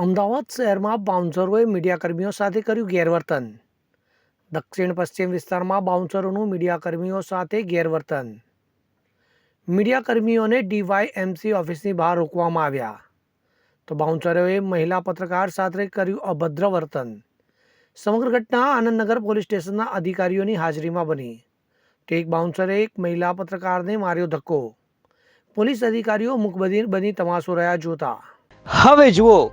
અમદાવાદ શહેરમાં બાઉન્સરોએ મીડિયાકર્મીઓ સાથે કર્યું ગેરવર્તન. દક્ષિણ પશ્ચિમ વિસ્તારમાં બાઉન્સરોનું મીડિયાકર્મીઓ સાથે ગેરવર્તન. મીડિયાકર્મીઓને ડીવાયએમસી ઓફિસની બહાર રોકવામાં આવ્યા. તો બાઉન્સરોએ મહિલા પત્રકાર સાથે કર્યું અભદ્ર વર્તન. સમગ્ર ઘટના આનંદનગર પોલીસ સ્ટેશનના અધિકારીઓની હાજરીમાં બની. તો એક બાઉન્સરે એક મહિલા પત્રકારને માર્યો ધક્કો. પોલીસ અધિકારીઓ મુખબધિર બની તમાશો રહ્યા જોતા. હવે જુઓ